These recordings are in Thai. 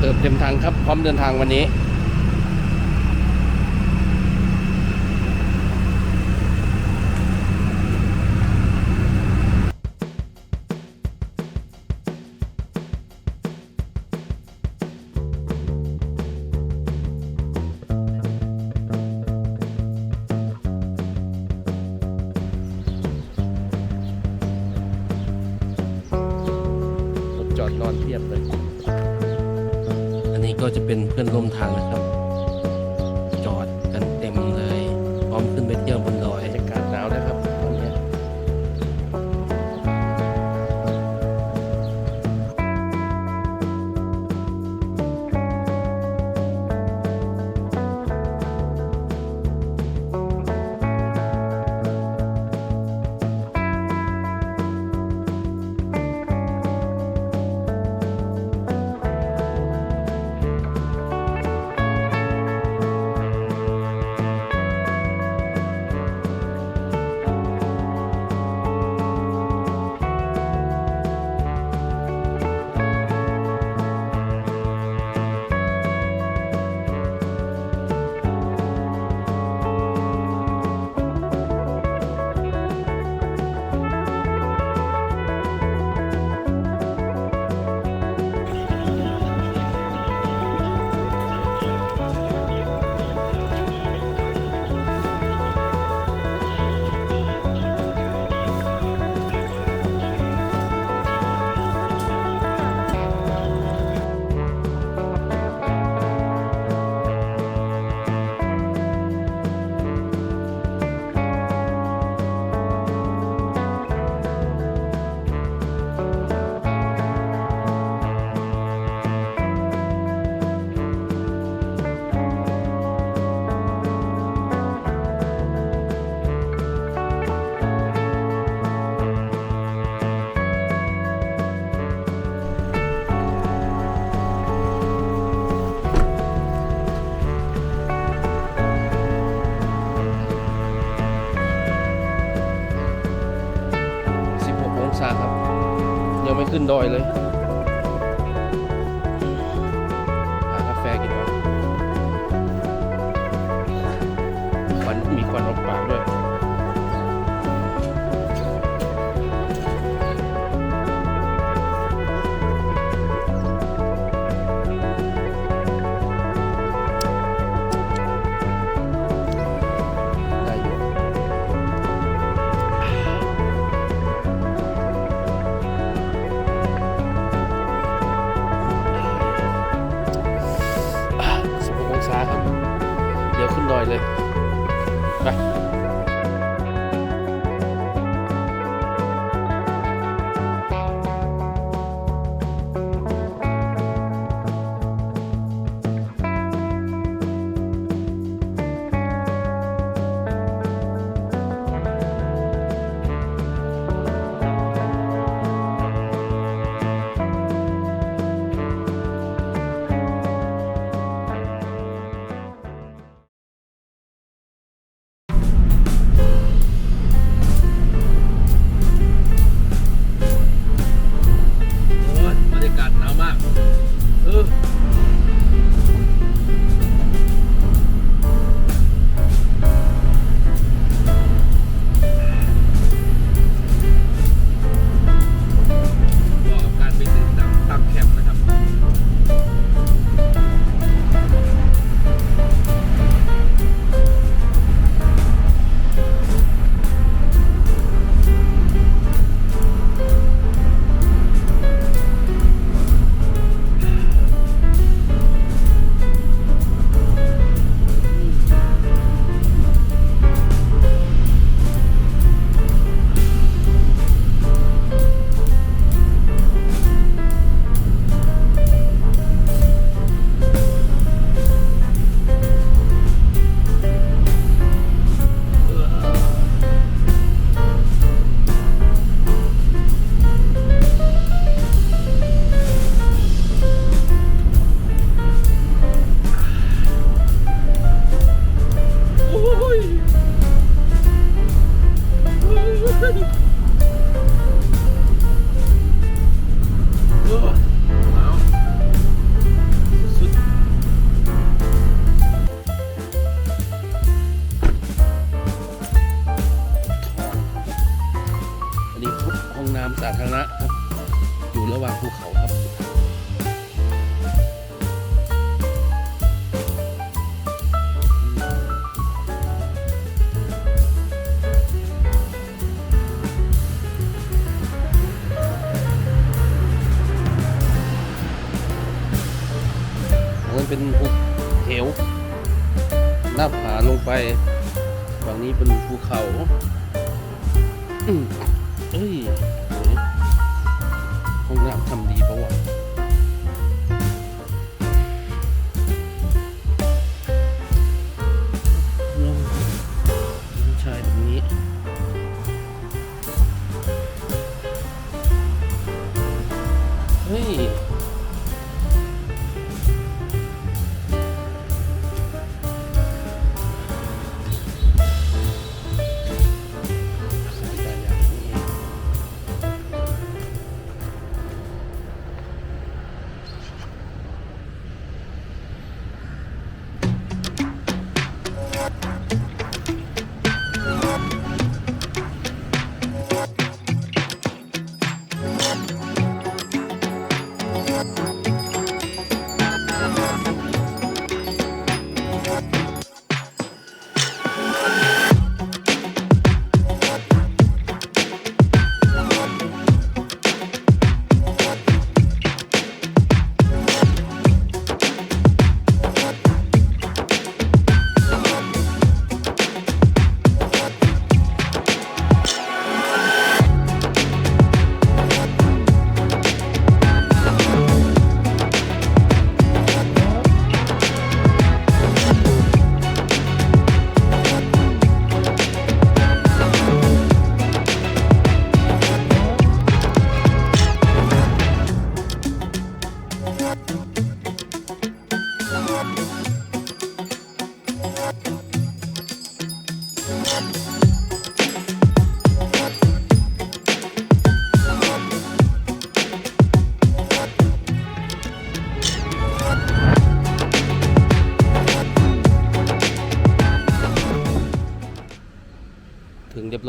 เติมเต็มทางครับพร้อมเดินทางวันนี้ ไม่ขึ้นดอยเลย หน่อยเลย ไป หน้าผาลงไปฝั่งนี้เป็นภูเขาเอ้ย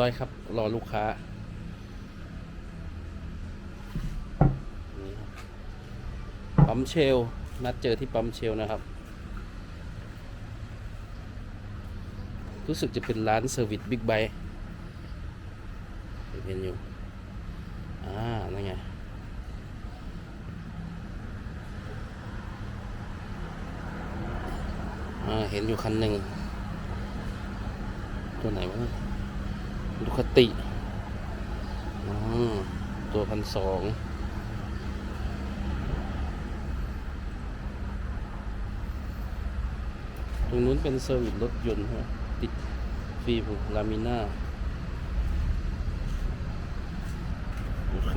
ร้อยครับ รอลูกค้าปั๊มเชล นัดเจอที่ปั๊มเชลนะครับ รู้สึกจะเป็นร้านเซอร์วิสบิ๊กไบค์เห็นอยู่ อ่า นั่นไงเห็นอยู่คันหนึ่งตัวไหนวะ ดูคติตัวพันสองตรงนู้นเป็นเซอร์วิสรถยนต์ฮะติดฟิล์มลามิน่า โอเค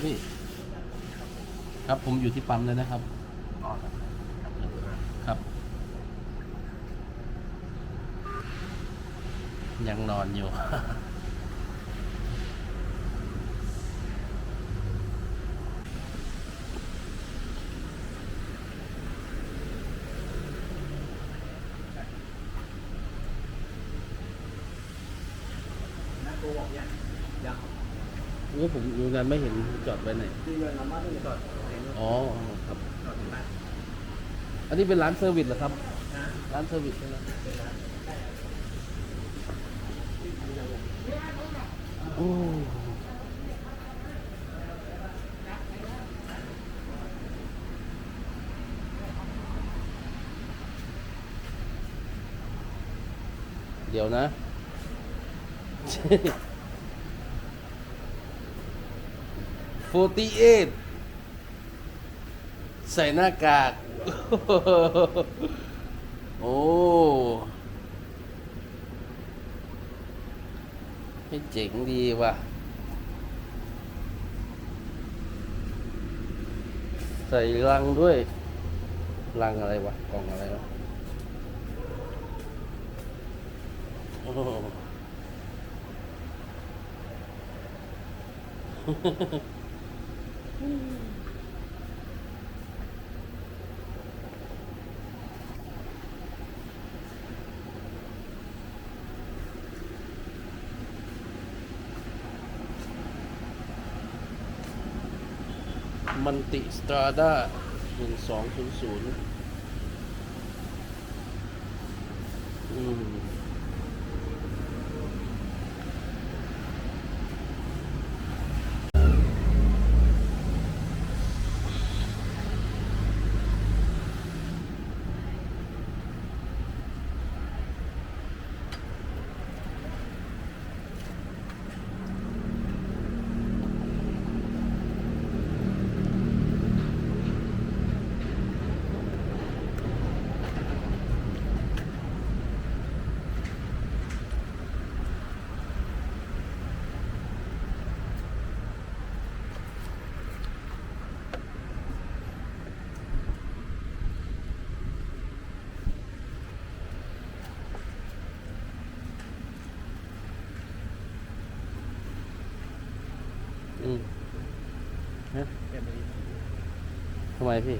ครับพี่ ครับผมอยู่ที่ปั๊มเลยนะครับครับ ยังนอนอยู่ว่ ว่าผมดูงานไม่เห็นจอดไว้ไหน ที่เงินามาที่จอดในรถอ๋อครับ จอดอยู่บ้านอันนี้เป็นร้านเซอร์วิสเหรอครับร้านเซอร์วิสใช่ไหมโอ้เดี๋ยวนะ 48 ใส่หน้ากาก โอ้ไม่เจ๋งดีว่ะ ใส่รังด้วยรังอะไรวะ กล่องอะไรวะโอ้ มันติสตราด้าหนึ่งสองศูนย์ศูนย์อืมอืมฮะ ทำไมพี่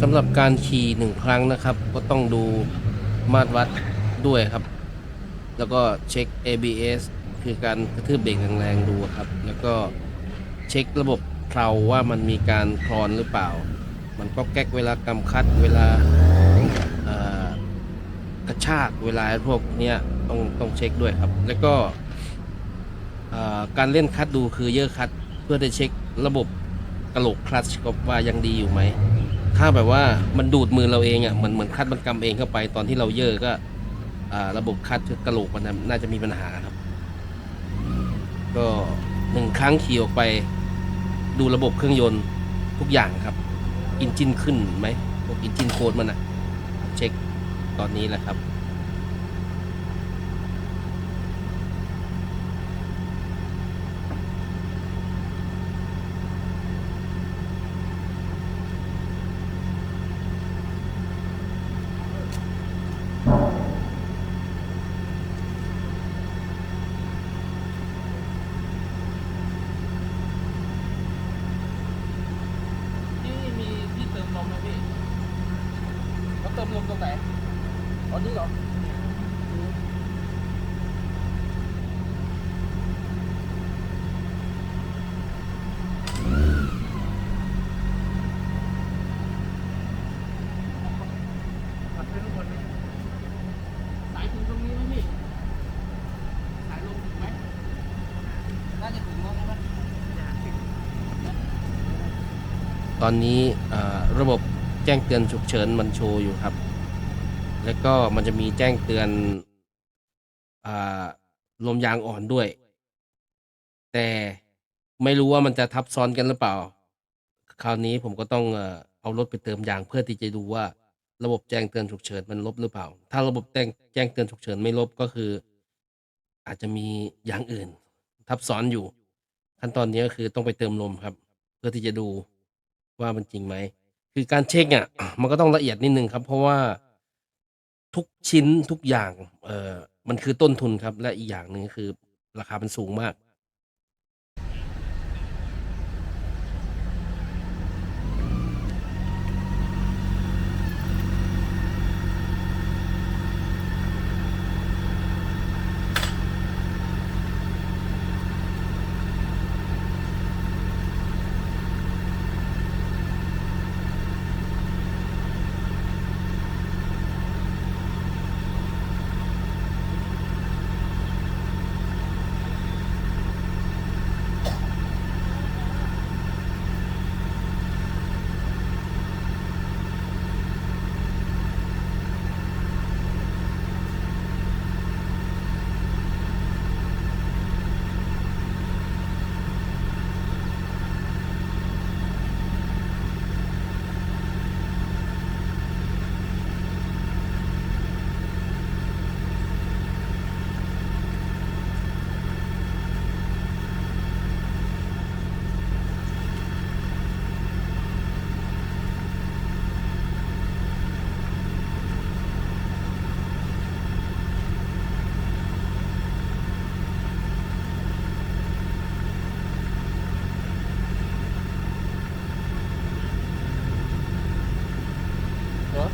สำหรับการขี่หนึ่งครั้งนะครับ ก็ต้องดูมาตรวัดด้วยครับ แล้วก็เช็ค ABS คือการกระทืบเบรกแรงๆดูครับ แล้วก็เช็คระบบเพลาว่ามันมีการคลอนหรือเปล่า มันก็แก๊กเวลากำคัดเวลากระชากเวลาพวกเนี้ยต้องต้องเช็คด้วยครับ แล้วก็การเล่นคัดดูคือเยอะคัดเพื่อจะเช็คระบบกระโหลกคลัตช์ว่ายังดีอยู่ไหม ถ้าแบบว่ามันดูดมือเราเองอะเหมือนเหมือนคัดมันกำเองเข้าไปตอนที่เราเยอะก็อ่าระบบคัดกระโหลกมันน่าจะมีปัญหาครับ ก็หนึ่งครั้งขี่ออกไป ดูระบบเครื่องยนต์ทุกอย่างครับ อินจินขึ้นไหมพวกอินจินโค้ดมันอะเช็คตอนนี้แหละครับ ที่มีที่เติมลมไหมพี่เขาเติมลมตรงไหนอ๋อนี่เหรอ สายถึงตรงนี้ไหมพี่ สายลมถึงไหม น่าจะถึงแล้วใช่ไหมตอนนี้เอ่อระบบแจ้งเตือนฉุกเฉินมันโชว์อยู่ครับ แล้วก็มันจะมีแจ้งเตือนอลมยางอ่อนด้วย แต่ไม่รู้ว่ามันจะทับซ้อนกันหรือเปล่า คราวนี้ผมก็ต้องเอารถไปเติมยางเพื่อที่จะดูว่าระบบแจ้งเตือนฉุกเฉินมันลบหรือเปล่า ถ้าระบบแจ้งแจ้งเตือนฉุกเฉินไม่ลบก็คือ อาจจะมีอย่างอื่น ทับซ้อนอยู่ ขั้นตอนนี้ก็คือต้องไปเติมลมครับ เพื่อพื่อที่จะดูว่ามันจริงไหม คือการเช็คอะมันก็ต้องละเอียดนิดนึงครับ เพราะว่า ทุกชิ้นทุกอย่างเออมันคือต้นทุนครับ และอีกอย่างหนึ่งคือราคามันสูงมาก เหรอ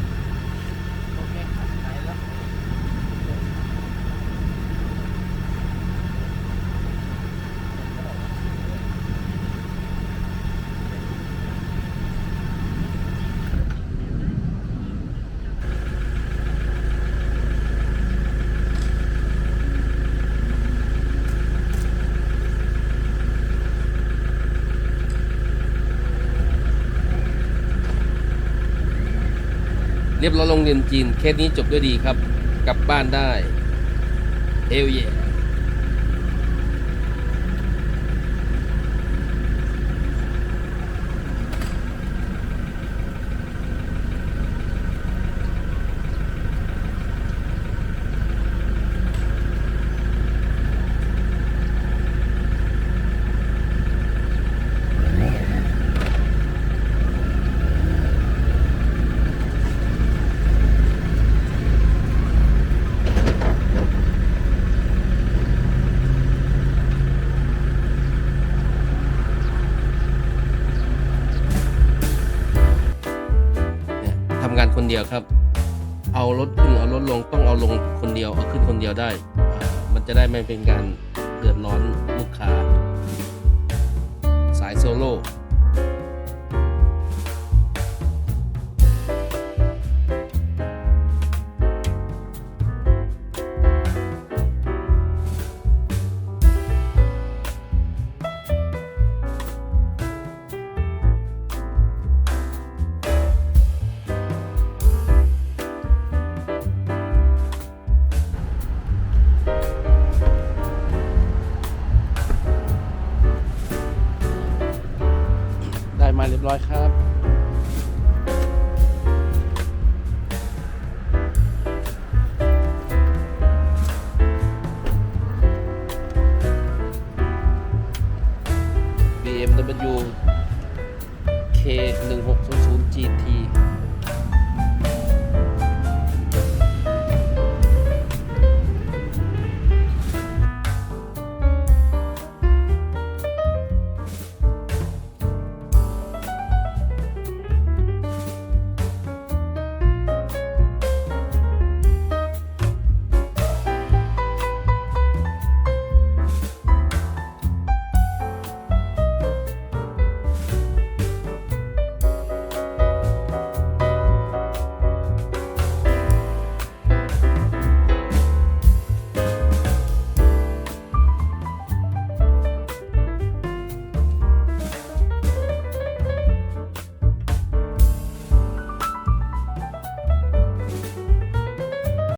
โอเคหายแล้ว เรียบร้อยลงเรียนจีน เคสนี้จบด้วยดีครับ กลับบ้านได้ เอลเย่ เดียวครับ เอารถขึ้นเอารถลงต้องเอาลงคนเดียวเอาขึ้นคนเดียวได้ มันจะได้ไม่เป็นการเดือดร้อนลูกค้า สายโซโล่